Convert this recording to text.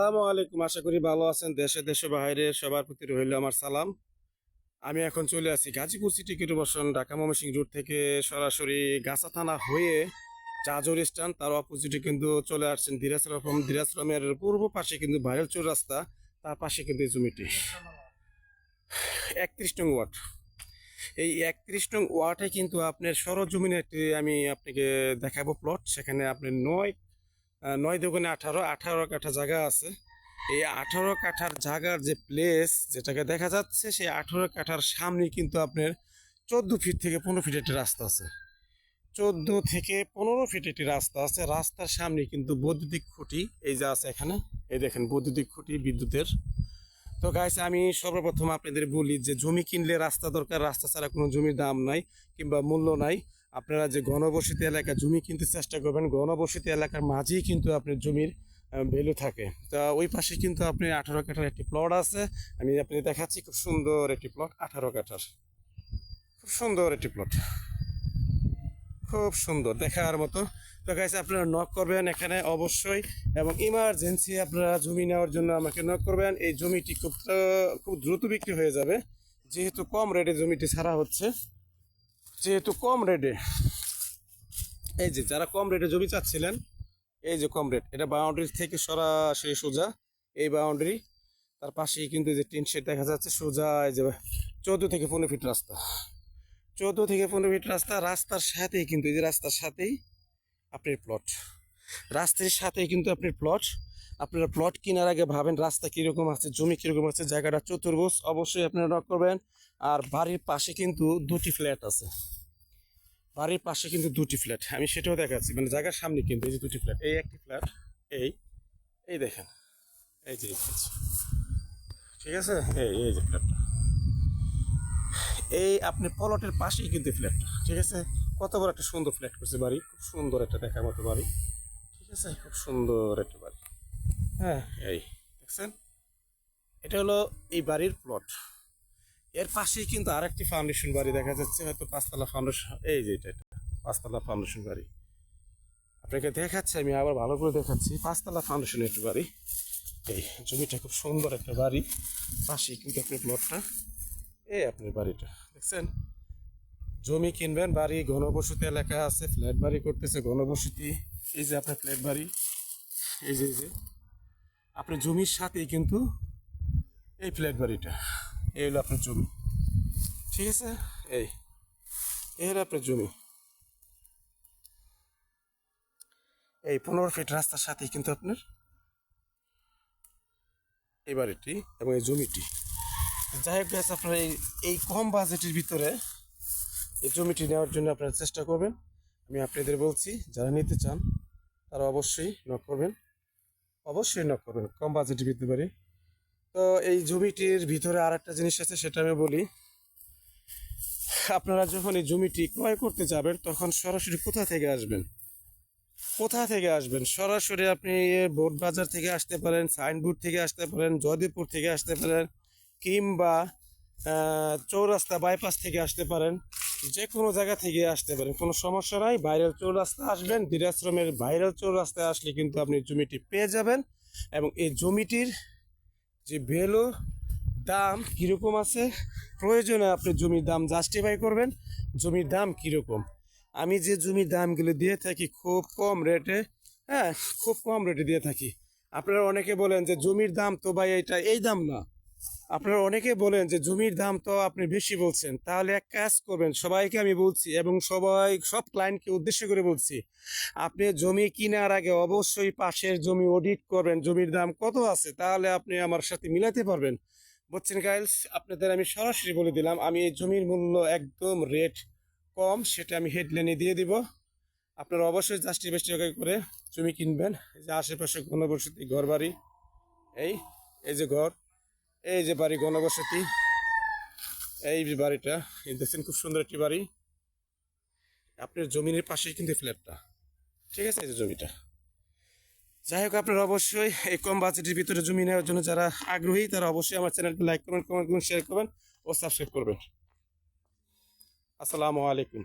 আসসালামু আলাইকুম। আশা করি ভালো আছেন। দেশে দেশে, বাইরে সবার প্রতি রইল আমার সালাম। আমি এখন চলে আসি Gazipur city corporation, Dhaka Mymensingh road থেকে সরাসরি গাছা থানা হয়ে চাজর স্ট্যান্ড। তার অপোজিটে কিন্তু চলে আসছেন ধীরাশ্রম ধীরাশ্রমের পূর্ব পাশে কিন্তু ভাইরাল চোর রাস্তা। তার পাশে কিন্তু এই জমিটি। একত্রিশ নং ওয়ার্ড। এই একত্রিশ নং ওয়ার্ডে কিন্তু আপনার সরজমিনে একটি আমি আপনাকে দেখাবো প্লট সেখানে আপনি নয় নয় দোকানে আঠারো আঠারো কাঠা জায়গা আছে। এই আঠারো কাঠার জায়গার যে প্লেস যেটাকে দেখা যাচ্ছে, সেই আঠারো কাঠার সামনে কিন্তু আপনার চোদ্দ ফিট থেকে পনেরো ফিট একটি রাস্তা আছে। চোদ্দ থেকে পনেরো ফিট একটি রাস্তা আছে। রাস্তার সামনে কিন্তু বৈদ্যুতিক খুঁটি এই যে আছে এখানে, এই দেখেন বৈদ্যুতিক খুঁটি বিদ্যুতের। তো গাইস আমি সর্বপ্রথম আপনাদের বলি যে, জমি কিনলে রাস্তা দরকার, রাস্তা ছাড়া কোনো জমির দাম নাই কিংবা মূল্য নাই। আপনারা যে ঘনবসতি এলাকা জমি কিনতে চেষ্টা করবেন, ঘনবসতি এলাকার মাঝেই কিন্তু আপনার জমির ভ্যালু থাকে। তা ওই পাশে কিন্তু আপনি আঠারো কাঠার একটি প্লট আছে। আমি আপনি দেখাচ্ছি খুব সুন্দর একটি প্লট আঠারো কাঠার। খুব সুন্দর একটি প্লট খুব সুন্দর, দেখার মতো। তো গাইছে আপনারা নক করবেন এখানে অবশ্যই এবং ইমার্জেন্সি আপনারা জমি নেওয়ার জন্য আমাকে নক করবেন। এই জমিটি খুব খুব দ্রুত বিক্রি হয়ে যাবে। যেহেতু কম রেটে জমিটি ছাড়া হচ্ছে। যেহেতু কম রেটে এই যে যারা কম রেটে জমি চাচ্ছিলেন, এই যে কম রেট এটা বাউন্ডারি থেকে সরাসরি সোজা, এই বাউন্ডারি তার পাশেই কিন্তু যে টিন শেড দেখা যাচ্ছে, সোজা এই যে চোদ্দ থেকে পনেরো ফিট রাস্তা। চোদ্দ থেকে পনেরো ফিট রাস্তা, রাস্তার সাথেই কিন্তু এই যে রাস্তার সাথেই আপনার প্লট রাস্তার সাথেই কিন্তু আপনার প্লট আপনারা প্লট কেনার আগে ভাবেন রাস্তা কীরকম আছে, জমি কীরকম আছে, জায়গাটা চতুর্ভুজ, অবশ্যই আপনারা নক করবেন। আর বাড়ির পাশে কিন্তু দুটি ফ্ল্যাট আছে। বাড়ির পাশে কিন্তু দুটি ফ্ল্যাট আমি সেটাও দেখাচ্ছি। মানে জায়গার সামনে কিন্তু এই যে দুটি ফ্ল্যাট এই একটি ফ্ল্যাট এই এই দেখেন। এই যে ঠিক আছে? এই এই যে ফ্ল্যাটটা এই আপনি পলটের পাশেই কিন্তু ফ্ল্যাটটা ঠিক আছে? কত বড় একটা সুন্দর ফ্ল্যাট করছে বাড়ি। খুব সুন্দর একটা দেখার মতো বাড়ি। ঠিক আছে? খুব সুন্দর একটা বাড়ি। হ্যাঁ। এই। দেখছেন? এটা হলো এই বাড়ির প্লট এর পাশেই কিন্তু আরেকটি ফাউন্ডেশন বাড়ি দেখা যাচ্ছে হয়তো পাঁচতলা ফাউন্ডেশন এই যে এটা পাঁচতলা ফাউন্ডেশন বাড়ি। আপনাকে দেখাচ্ছি আমি আবার ভালো করে দেখাচ্ছি। পাঁচতলা ফাউন্ডেশন একটি বাড়ি। এই জমিটা খুব সুন্দর একটা বাড়ি। পাশেই কিন্তু আপনার প্লটটা এই আপনার বাড়িটা। দেখছেন? জমি কিনবেন বাড়ি ঘনবসতি এলাকা আছে ফ্ল্যাট বাড়ি করতেছে ঘনবসতি। এই যে আপনার ফ্ল্যাট বাড়ি। এই যে এই যে। আপনার জমির সাথেই কিন্তু এই ফ্ল্যাট বাড়িটা। এই হলো আপনার জমি। ঠিক আছে? এই এই হলো আপনার জমি। এই পনেরো ফিট রাস্তার সাথেই কিন্তু আপনার এই বাড়িটি এবং এই জমিটি। যাই হোক আপনারা এই এই কম বাজেটের ভিতরে এই জমিটি নেওয়ার জন্য আপনারা চেষ্টা করবেন। আমি আপনাদের বলছি, যারা নিতে চান, তারা অবশ্যই নক করবেন। অবশ্যই নক করবেন কম বাজেটের ভিতরে বাড়ি তো এই জমিটির ভিতরে আর একটা জিনিস আছে, সেটা আমি বলি। আপনারা যখন এই জমিটি ক্রয় করতে যাবেন, তখন সরাসরি কোথা থেকে আসবেন? কোথা থেকে আসবেন? সরাসরি আপনি বোট বাজার থেকে আসতে পারেন সাইনবোর্ড থেকে আসতে পারেন, জয়দেবপুর থেকে আসতে পারেন, কিংবা চৌরাস্তা বাইপাস থেকে আসতে পারেন। যে কোনো জায়গা থেকে আসতে পারেন, কোনো সমস্যা নাই। ভাইরাল চৌরাস্তা আসবেন বীরাশ্রমের ভাইরাল চৌরাস্তায় আসলে কিন্তু আপনি জমিটি পেয়ে যাবেন এবং এই জমিটির যে ভ্যালু দাম কীরকম আছে, প্রয়োজনে আপনি জমির দাম জাস্টিফাই করবেন, জমির দাম কীরকম। আমি যে জমির দামগুলো দিয়ে থাকি খুব কম রেটে হ্যাঁ খুব কম রেটে দিয়ে থাকি। আপনারা অনেকে বলেন যে জমির দাম তো ভাই এটা এই দাম না। আপনারা অনেকে বলেন যে জমির দাম তো আপনি বেশি বলছেন। তাহলে এক কাজ করবেন, সবাইকে আমি বলছি এবং সবাই, সব ক্লায়েন্টকে উদ্দেশ্য করে বলছি, আপনি জমি কেনার আগে অবশ্যই পাশের জমি অডিট করবেন, জমির দাম কত আছে তাহলে আপনি আমার সাথে মিলাতে পারবেন। বুঝছেন গাইলস আপনাদের আমি সরাসরি বলে দিলাম, আমি এই জমির মূল্য একদম রেট কম, সেটা আমি হেডলাইনে দিয়ে দিব। আপনারা অবশ্যই জাস্টিফাই করে জমি কিনবেন। এই যে আশেপাশে ঘনবসতি ঘর বাড়ি এই এই যে ঘর। এই যে বাড়ি ঘনবসতি, এই যে বাড়িটা দেখছেন খুব সুন্দর একটি বাড়ি। আপনার জমিনের পাশেই কিন্তু ফ্ল্যাটটা। ঠিক আছে, এই যে জমিটা। যাই হোক, আপনারা অবশ্যই এই কম বাজেটের ভিতরে জমি নেওয়ার জন্য যারা আগ্রহী, তারা অবশ্যই আমার চ্যানেলটি লাইক করবেন, কমেন্ট করবেন শেয়ার করবেন ও সাবস্ক্রাইব করবেন। আসসালামু আলাইকুম।